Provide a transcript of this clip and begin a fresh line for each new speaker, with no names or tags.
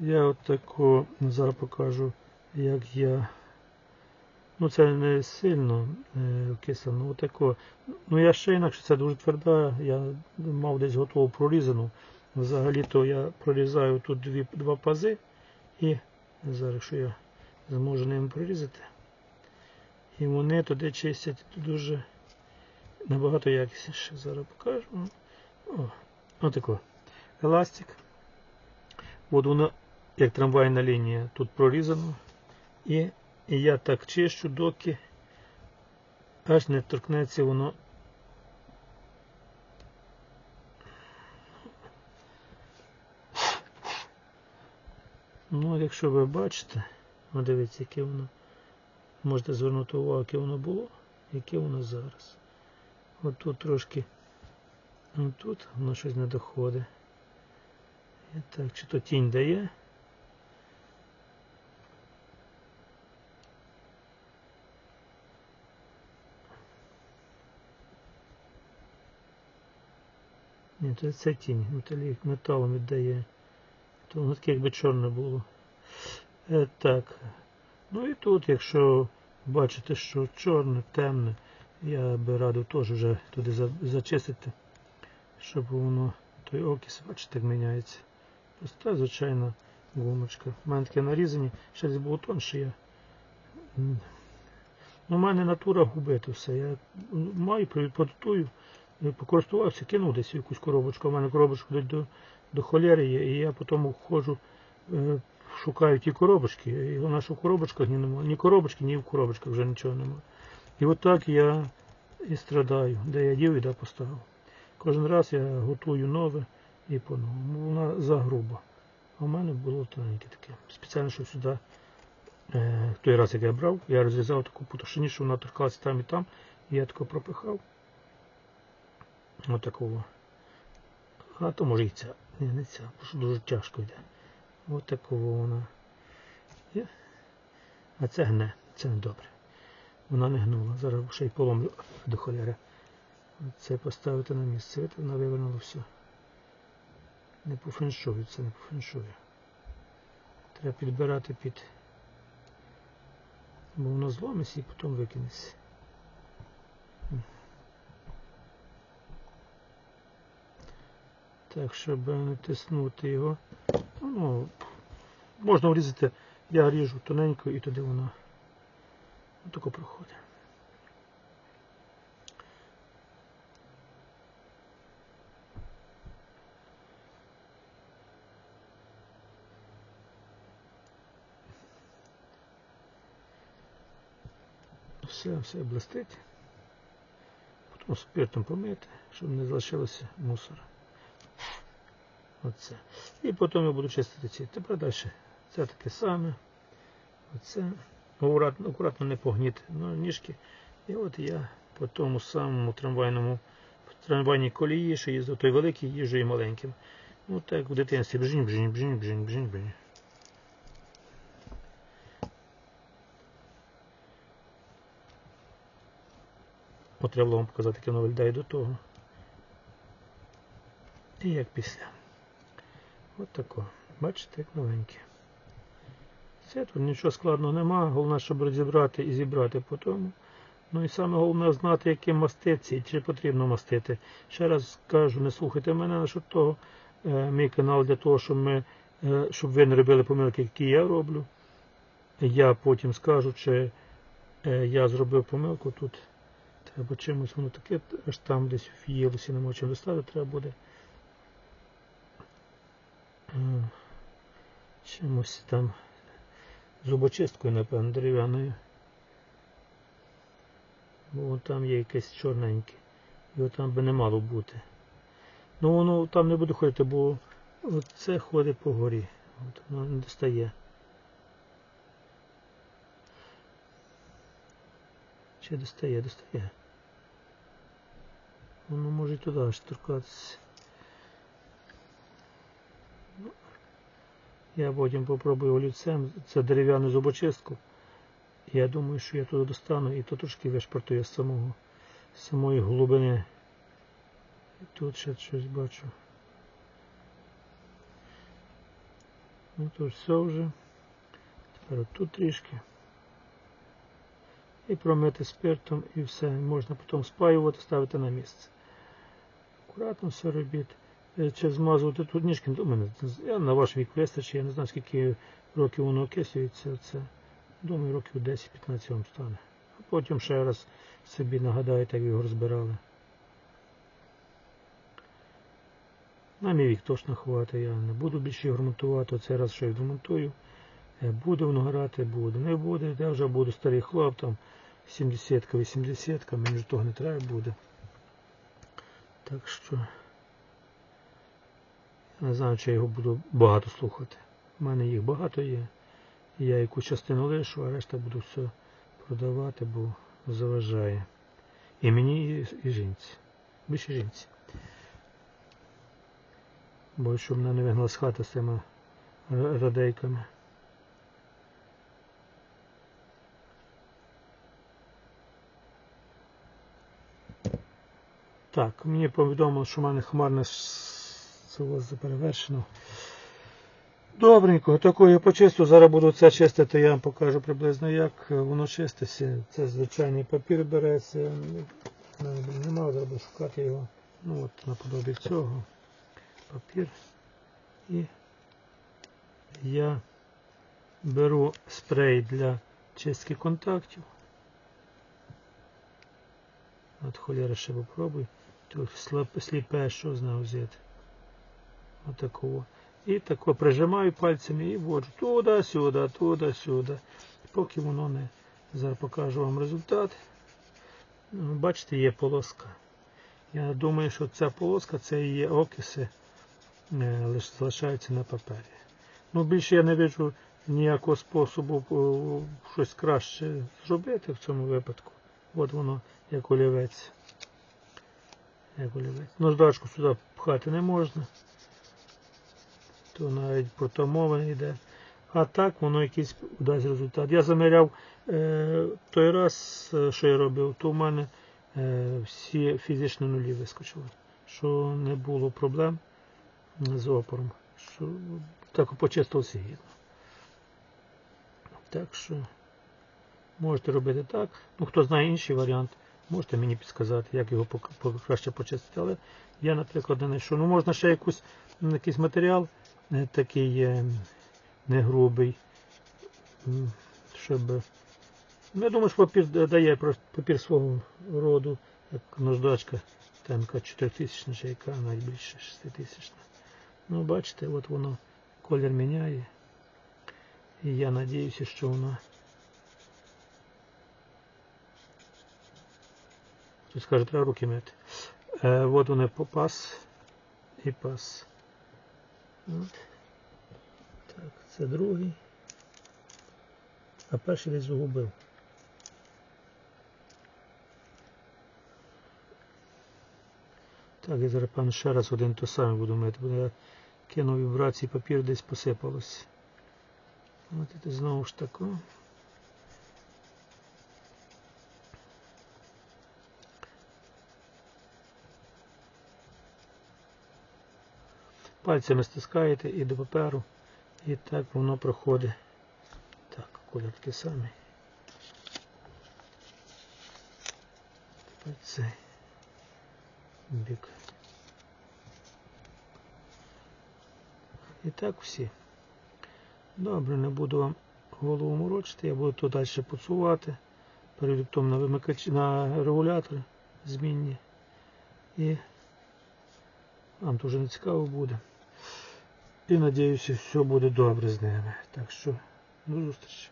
Я от тако зараз покажу, як я. Ну це не сильно е, вкисано, отако. Ну я ще інакше, це дуже тверда, я мав десь готову прорізану. Взагалі-то я прорізаю тут дві, два пази і зараз що я зможу ними прорізати. І вони туди чистять дуже набагато якісніше. Зараз покажу. О, отако. Еластик. От воно, як трамвайна лінія, тут прорізано. І, я так чищу, доки аж не торкнеться воно. Ну, якщо ви бачите, ну дивіться, яке воно. Можете звернути увагу, яке воно було, яке воно зараз. От тут трошки, от тут воно щось не доходить. І так, чи то тінь дає. Ні, то це тінь, металі, металом віддає. То воно таке якби чорне було. Е, так. Ну і тут, якщо бачите, що чорне, темне, я би радив теж вже туди за- зачистити, щоб воно той окіс, бачите, як міняється. Проста, звичайна гумочка. У мене таке нарізані, ще десь було тонше я. Ну, у мене натура губити все. Я маю, підпортую, покористувався, кинув десь якусь коробочку. У мене коробочка ходить до, до холєри є, і я потім ходжу, е, шукаю ті коробочки, і вона що в коробочках ні немає. Ні коробочки, ні в коробочках вже нічого немає. І от так я і страдаю, де я дів і де поставив. Кожен раз я готую нове і по-новому. Вона загруба. А в мене було тоненьке таке. Спеціально, щоб сюди, е, той раз, як я брав, я розв'язав таку путошині, що вона торкалася там і там, і я тако пропихав. Отакого. А то може і ця. Ні, не ця, бо що дуже тяжко йде. От такого вона. є. А це гне, це не добре. Вона не гнула. Зараз ще й поломлю до холєри. Це поставити на місце. Вона вивернула все. Не по феншую, це не по феншую. Треба підбирати під. Бо воно зломиться і потім викинеться. Так, щоб не тиснути його. Ну, можна врізати, я ріжу тоненько і туди воно отако проходить. Все, все блистить. Потім спиртом помити, щоб не залишилося мусора. Оце. І потім я буду чистити ці. Тепер далі. Це таке саме. Оце. Акуратно, акуратно не погніти ну, ніжки. І от я по тому самому трамвайному трамвайній колії, що їздив той великий, їжджу і маленьким. Ну так в дитинстві бжінь, бжінь, бжінь, бжінь, бжінь, бжінь. От треба вам показати, як воно виглядає до того. І як після. От тако. Бачите, як новеньке. Все, тут нічого складного нема. Головне, щоб розібрати і зібрати по тому. Ну і саме головне знати, яким маститься і чи потрібно мастити. Ще раз кажу, не слухайте мене насчет того. Е, мій канал для того, щоб ми, е, щоб ви не робили помилки, які я роблю. Я потім скажу, чи е, я зробив помилку тут. Треба чимось воно таке, аж там десь в'їлося, не можу чим доставити, треба буде. Чимось там зубочисткою, напевно, дерев'яною. Бо вон там є якесь чорненьке. Його там би не мало бути. Ну воно там не буде ходити, бо це ходить по горі. От воно не достає. Чи достає, достає. Воно може туди аж торкатися. Я потім попробую олівцем. Це дерев'яну зубочистку. Я думаю, що я туди достану і то трошки вишпортує з самого, з самої глибини. Тут ще щось бачу. Ну то все вже. Тепер отут трішки. І промити спиртом і все. Можна потім спаювати, ставити на місце. Акуратно все робіть. Е, Чи змазувати тут ніжки, до мене. Я на ваш вік вистачить, я не знаю скільки років воно окислюється. Це, думаю, років 10-15 вам стане. А потім ще раз собі нагадаєте, як його розбирали. На мій вік точно хватить, я не буду більше ремонтувати. Оцей раз що відремонтую. Е, Буде воно грати, буде. Не буде, я вже буду старий хлоп, там 70-ка, 80-ка, мені ж того не треба буде. Так що не знаю, чи я його буду багато слухати. У мене їх багато є. Я якусь частину лишу, а решта буду все продавати, бо заважає. І мені, і, жінці. Більше жінці. Бо щоб мене не вигнала з хати з цими ра- радейками. Так, мені повідомило, що в мене хмарне село перевершено. Добренько, таку я почистю. Зараз буду це чистити, я вам покажу приблизно як воно чиститься. Це звичайний папір береться. Нема, буду шукати його. Ну от наподобі цього. Папір. І я беру спрей для чистки контактів. От холєра ще попробуй. Тут сліпе, що з нього взяти. Отакого. І тако прижимаю пальцями і вводжу туди-сюди, туди-сюди. Поки воно не. Зараз покажу вам результат. Ну, Бачите, є полоска. Я думаю, що ця полоска це і є окиси, е, залишаються на папері. Ну, більше я не бачу ніякого способу щось краще зробити в цьому випадку. От воно як олівець. Як олівець. Наждачку сюди пхати не можна. То навіть про не йде. А так воно якийсь дасть результат. Я заміряв е, той раз, е, що я робив, то в мене е, всі фізичні нулі вискочили. Що не було проблем з опором. Що так почистився гідно. Так що можете робити так. Ну, хто знає інший варіант, можете мені підказати, як його краще почистити. Але я, наприклад, не знайшов. Ну, можна ще якусь, якийсь матеріал е, такий е, не грубий, щоб. Ну, я думаю, що папір дає папір свого роду, як наждачка, там 4000 чи яка, навіть більше 6000. Ну, бачите, от воно колір міняє. І я надіюся, що воно. Хтось скаже, треба руки мити. Е, от вони по пас і пас. Так, це другий. А перший десь загубив. Так, я зараз певно ще раз один то саме буду мити, бо я кинув вібрації, папір десь посипалось. От і знову ж тако. Пальцями стискаєте і до паперу, і так воно проходить. Так, колір такий самий. Тепер цей бік. І так всі. Добре, не буду вам голову морочити, я буду тут далі поцувати. Перейду потім на вимикач на регулятор змінні. І вам дуже не цікаво буде. І надіюся, все буде добре з ними. Так що, до зустрічі.